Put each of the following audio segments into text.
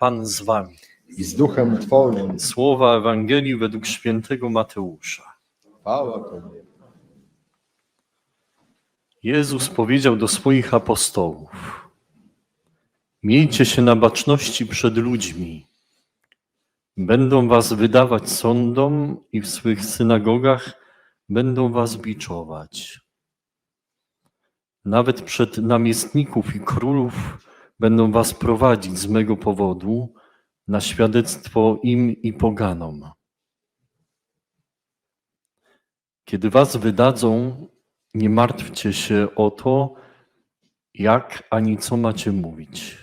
Pan z wami. i z duchem Twoim. Słowa Ewangelii według świętego Mateusza. Chwała Tobie. Jezus powiedział do swoich apostołów: Miejcie się na baczności przed ludźmi. Będą was wydawać sądom i w swych synagogach będą was biczować. Nawet przed namiestników i królów będą was prowadzić z mego powodu na świadectwo im i poganom. Kiedy was wydadzą, nie martwcie się o to, jak ani co macie mówić.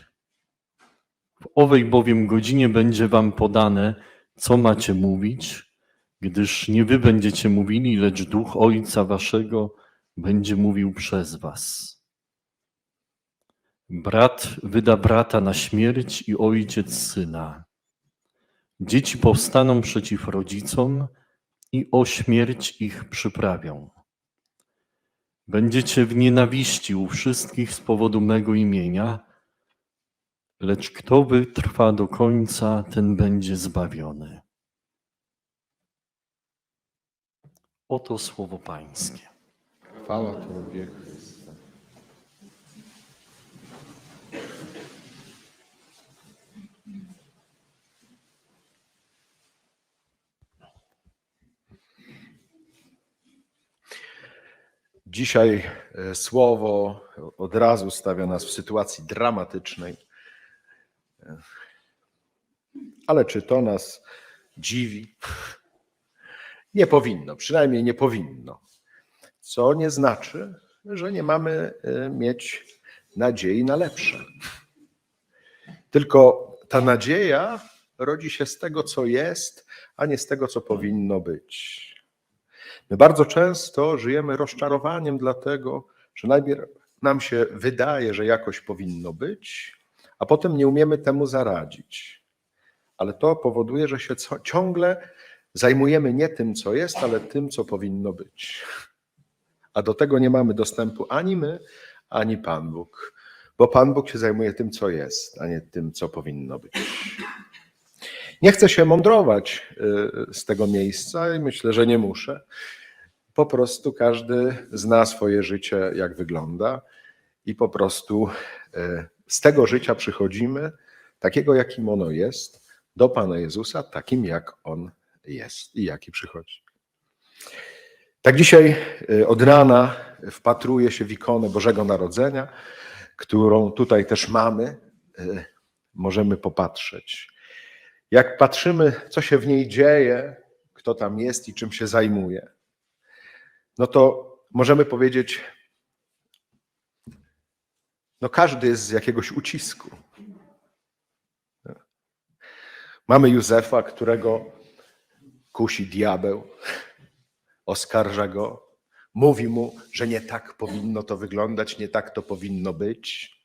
W owej bowiem godzinie będzie wam podane, co macie mówić, gdyż nie wy będziecie mówili, lecz duch Ojca waszego będzie mówił przez was. Brat wyda brata na śmierć i ojciec syna. Dzieci powstaną przeciw rodzicom i o śmierć ich przyprawią. Będziecie w nienawiści u wszystkich z powodu mego imienia, lecz kto wytrwa do końca, ten będzie zbawiony. Oto słowo Pańskie. Chwała Tobie, Dzisiaj e, słowo od razu stawia nas w sytuacji dramatycznej. E, Ale czy to nas dziwi? Nie powinno, przynajmniej nie powinno. Co nie znaczy, że nie mamy e, mieć nadziei na lepsze. Tylko ta nadzieja rodzi się z tego, co jest, a nie z tego, co powinno być. My bardzo często żyjemy rozczarowaniem, dlatego że najpierw nam się wydaje, że jakoś powinno być, a potem nie umiemy temu zaradzić. Ale to powoduje, że się ciągle zajmujemy nie tym, co jest, ale tym, co powinno być. A do tego nie mamy dostępu ani my, ani Pan Bóg, bo Pan Bóg się zajmuje tym, co jest, a nie tym, co powinno być. Nie chcę się mądrować y, z tego miejsca i myślę, że nie muszę. Po prostu każdy zna swoje życie, jak wygląda, i po prostu y, z tego życia przychodzimy, takiego, jakim ono jest, do Pana Jezusa, takim, jak on jest i jaki przychodzi. Tak dzisiaj y, od rana wpatruję się w ikonę Bożego Narodzenia, którą tutaj też mamy. Możemy popatrzeć. Jak patrzymy, co się w niej dzieje, kto tam jest i czym się zajmuje, no to możemy powiedzieć, no każdy jest z jakiegoś ucisku. Mamy Józefa, którego kusi diabeł, oskarża go, mówi mu, że nie tak powinno to wyglądać, nie tak to powinno być,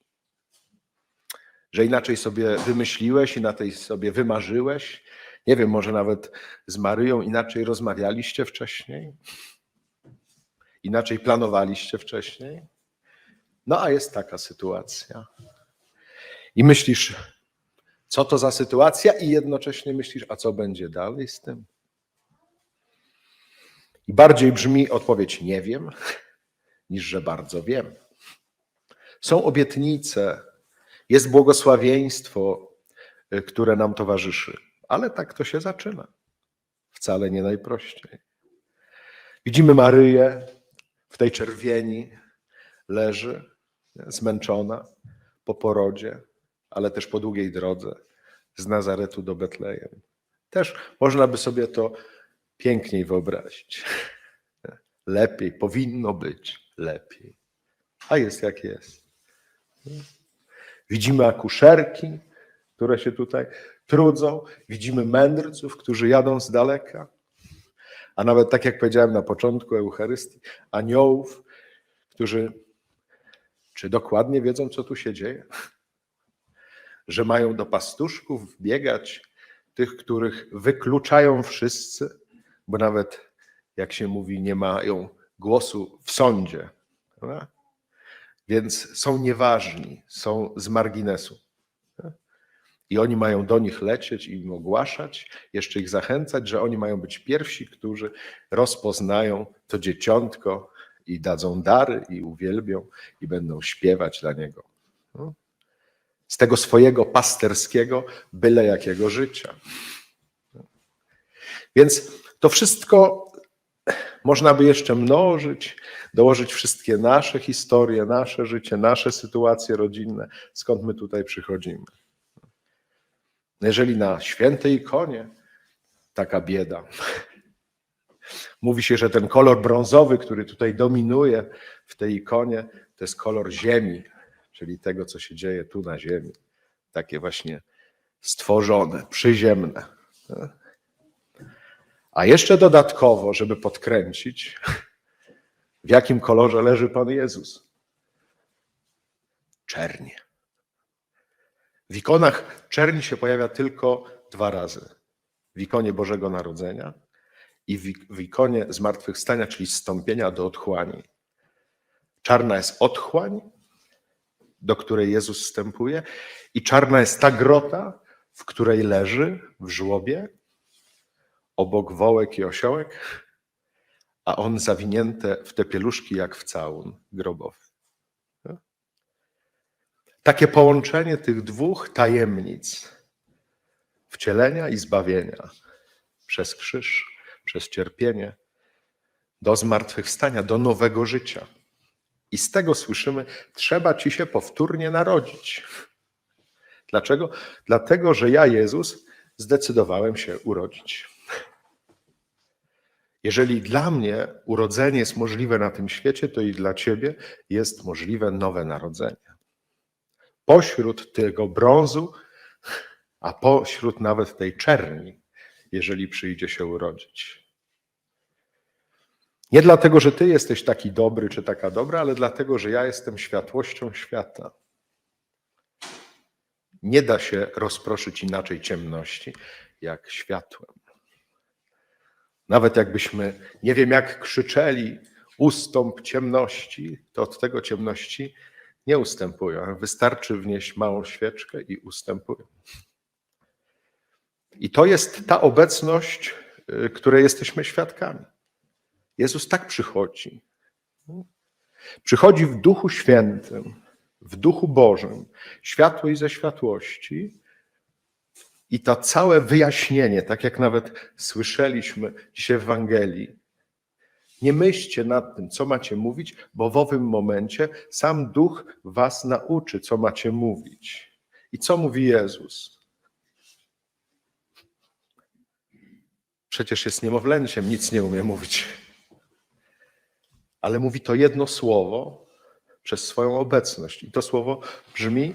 że inaczej sobie wymyśliłeś, inaczej sobie wymarzyłeś. Nie wiem, może nawet z Maryją inaczej rozmawialiście wcześniej, inaczej planowaliście wcześniej. No a jest taka sytuacja. I myślisz, co to za sytuacja, i jednocześnie myślisz, a co będzie dalej z tym? I bardziej brzmi odpowiedź nie wiem, niż że bardzo wiem. Są obietnice, jest błogosławieństwo, y, które nam towarzyszy, ale tak to się zaczyna. Wcale nie najprościej. Widzimy Maryję w tej czerwieni, leży zmęczona po porodzie, ale też po długiej drodze z Nazaretu do Betlejem. Też można by sobie to piękniej wyobrazić. Lepiej, powinno być lepiej. A jest jak jest. Widzimy akuszerki, które się tutaj trudzą, widzimy mędrców, którzy jadą z daleka, a nawet tak jak powiedziałem na początku Eucharystii, aniołów, którzy czy dokładnie wiedzą, co tu się dzieje? Że mają do pastuszków biegać tych, których wykluczają wszyscy, bo nawet, jak się mówi, nie mają głosu w sądzie. Prawda? Więc są nieważni, są z marginesu. I oni mają do nich lecieć i im ogłaszać, jeszcze ich zachęcać, że oni mają być pierwsi, którzy rozpoznają to dzieciątko i dadzą dary i uwielbią i będą śpiewać dla niego. No. Z tego swojego pasterskiego, byle jakiego życia. Więc to wszystko można by jeszcze mnożyć, dołożyć wszystkie nasze historie, nasze życie, nasze sytuacje rodzinne, skąd my tutaj przychodzimy. Jeżeli na świętej ikonie taka bieda, mówi się, że ten kolor brązowy, który tutaj dominuje w tej ikonie, to jest kolor ziemi, czyli tego, co się dzieje tu na ziemi. Takie właśnie stworzone, przyziemne. A jeszcze dodatkowo, żeby podkręcić, w jakim kolorze leży Pan Jezus? Czernie. W ikonach czerni się pojawia tylko dwa razy. W ikonie Bożego Narodzenia i w ikonie zmartwychwstania, czyli zstąpienia do otchłani. Czarna jest otchłań, do której Jezus wstępuje, i czarna jest ta grota, w której leży w żłobie, obok wołek i osiołek, a on zawinięte w te pieluszki jak w całun grobowy. Takie połączenie tych dwóch tajemnic wcielenia i zbawienia przez krzyż, przez cierpienie do zmartwychwstania, do nowego życia. I z tego słyszymy, trzeba ci się powtórnie narodzić. Dlaczego? Dlatego, że ja, Jezus, zdecydowałem się urodzić. Jeżeli dla mnie urodzenie jest możliwe na tym świecie, to i dla ciebie jest możliwe nowe narodzenie. Pośród tego brązu, a pośród nawet tej czerni, jeżeli przyjdzie się urodzić. Nie dlatego, że ty jesteś taki dobry czy taka dobra, ale dlatego, że ja jestem światłością świata. Nie da się rozproszyć inaczej ciemności jak światłem. Nawet jakbyśmy nie wiem jak krzyczeli, ustąp ciemności, to od tego ciemności nie ustępują. Wystarczy wnieść małą świeczkę i ustępują. I to jest ta obecność, y, której jesteśmy świadkami. Jezus tak przychodzi. Przychodzi w Duchu Świętym, w Duchu Bożym, światło i ze światłości. I to całe wyjaśnienie, tak jak nawet słyszeliśmy dzisiaj w Ewangelii, nie myślcie nad tym, co macie mówić, bo w owym momencie sam Duch was nauczy, co macie mówić. I co mówi Jezus? Przecież jest niemowlęciem, nic nie umie mówić. Ale mówi to jedno słowo przez swoją obecność. I to słowo brzmi: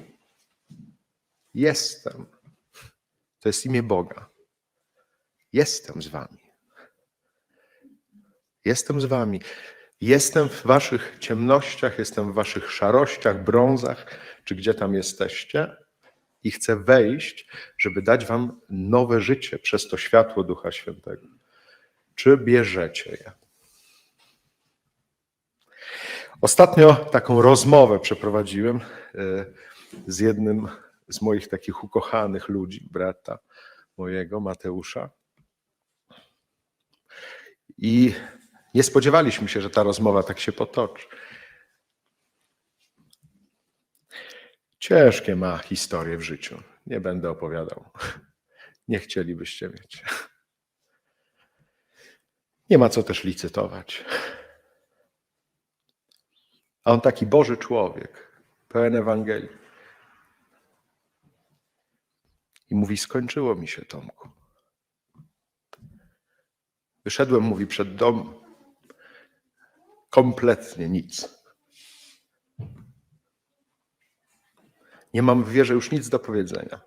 Jestem. To jest imię Boga. Jestem z Wami. Jestem z Wami. Jestem w Waszych ciemnościach, jestem w Waszych szarościach, brązach, czy gdzie tam jesteście. I chcę wejść, żeby dać Wam nowe życie przez to światło Ducha Świętego. Czy bierzecie je? Ostatnio taką rozmowę przeprowadziłem e, z jednym z moich takich ukochanych ludzi, brata mojego, Mateusza. I nie spodziewaliśmy się, że ta rozmowa tak się potoczy. Ciężkie ma historie w życiu. Nie będę opowiadał. Nie chcielibyście mieć. Nie ma co też licytować. A on taki Boży człowiek, pełen Ewangelii. I mówi: Skończyło mi się, Tomku. Wyszedłem, mówi, przed dom. Kompletnie nic. Nie mam w wierze już nic do powiedzenia.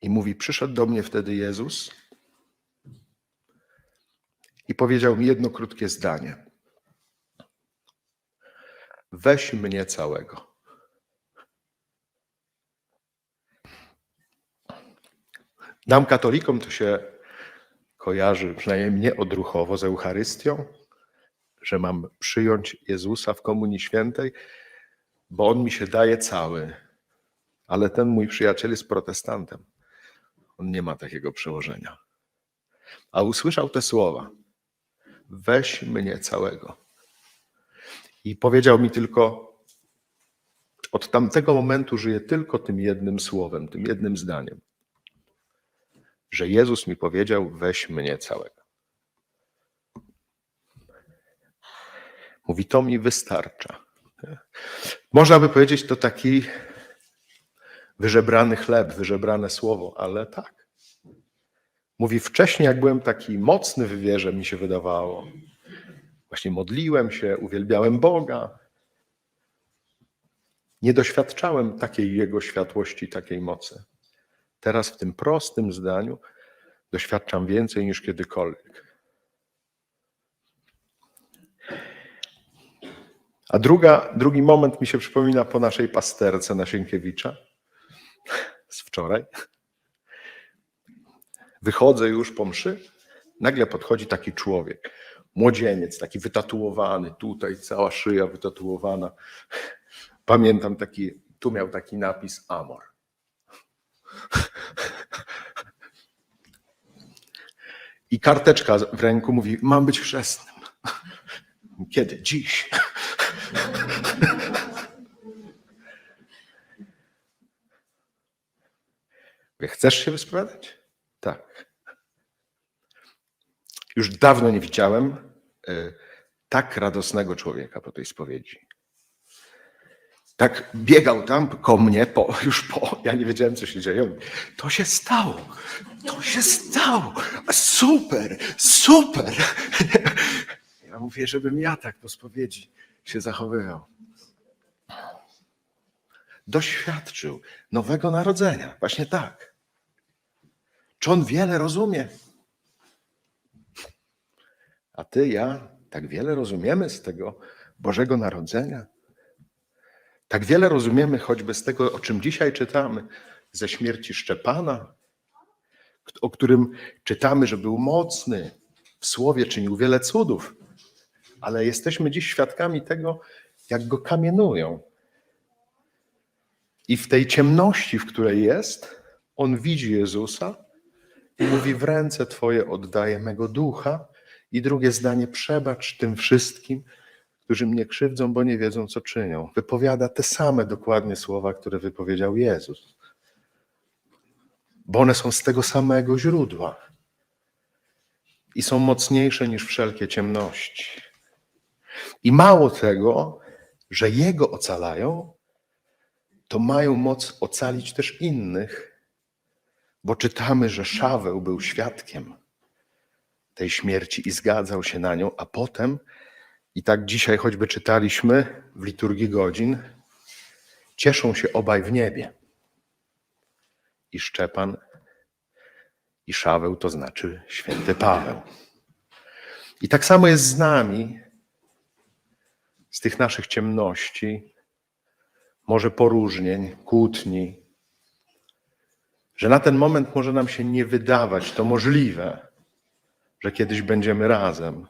I mówi: Przyszedł do mnie wtedy Jezus i powiedział mi jedno krótkie zdanie. Weź mnie całego. Nam, katolikom, to się kojarzy, przynajmniej mnie odruchowo, z Eucharystią, że mam przyjąć Jezusa w Komunii Świętej, bo On mi się daje cały. Ale ten mój przyjaciel jest protestantem. On nie ma takiego przełożenia. A usłyszał te słowa: Weź mnie całego. I powiedział mi tylko: Od tamtego momentu żyję tylko tym jednym słowem, tym jednym zdaniem. Że Jezus mi powiedział: Weź mnie całego. Mówi, to mi wystarcza. Można by powiedzieć, to taki wyżebrany chleb, wyżebrane słowo, ale tak. Mówi, wcześniej jak byłem taki mocny w wierze, mi się wydawało. Właśnie modliłem się, uwielbiałem Boga. Nie doświadczałem takiej Jego światłości, takiej mocy. Teraz w tym prostym zdaniu doświadczam więcej niż kiedykolwiek. A druga, drugi moment mi się przypomina po naszej pasterce na Sienkiewicza z wczoraj. Wychodzę już po mszy, nagle podchodzi taki człowiek, młodzieniec, taki wytatuowany, tutaj cała szyja wytatuowana. Pamiętam taki, tu miał taki napis Amor. I karteczka w ręku mówi, mam być chrzestnym. Kiedy? Dziś. Chcesz się wyspowiadać? Tak. Już dawno nie widziałem e, tak radosnego człowieka po tej spowiedzi. Tak biegał tam ko mnie, po, już po, ja nie wiedziałem, co się dzieje. To się stało, to się stało, super, super. Ja mówię, żebym ja tak po spowiedzi się zachowywał. Doświadczył nowego narodzenia, właśnie tak. Czy on wiele rozumie? A ty, ja, tak wiele rozumiemy z tego Bożego Narodzenia. Tak wiele rozumiemy choćby z tego, o czym dzisiaj czytamy, ze śmierci Szczepana, o którym czytamy, że był mocny, w słowie czynił wiele cudów, ale jesteśmy dziś świadkami tego, jak go kamienują. I w tej ciemności, w której jest, on widzi Jezusa i mówi: W ręce Twoje oddaję mego ducha. I drugie zdanie: Przebacz tym wszystkim, którzy mnie krzywdzą, bo nie wiedzą, co czynią. Wypowiada te same dokładnie słowa, które wypowiedział Jezus. Bo one są z tego samego źródła i są mocniejsze niż wszelkie ciemności. I mało tego, że Jego ocalają, to mają moc ocalić też innych, bo czytamy, że Szaweł był świadkiem tej śmierci i zgadzał się na nią, a potem, i tak dzisiaj choćby czytaliśmy w liturgii godzin, cieszą się obaj w niebie. I Szczepan, i Szaweł, to znaczy święty Paweł. I tak samo jest z nami, z tych naszych ciemności, może poróżnień, kłótni, że na ten moment może nam się nie wydawać to możliwe, że kiedyś będziemy razem.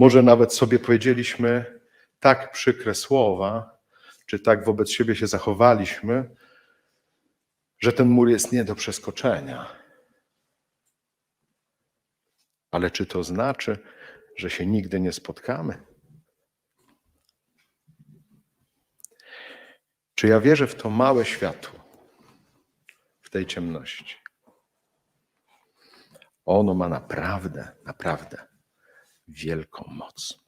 Może nawet sobie powiedzieliśmy tak przykre słowa, czy tak wobec siebie się zachowaliśmy, że ten mur jest nie do przeskoczenia. Ale czy to znaczy, że się nigdy nie spotkamy? Czy ja wierzę w to małe światło w tej ciemności? Ono ma naprawdę, naprawdę wielką moc.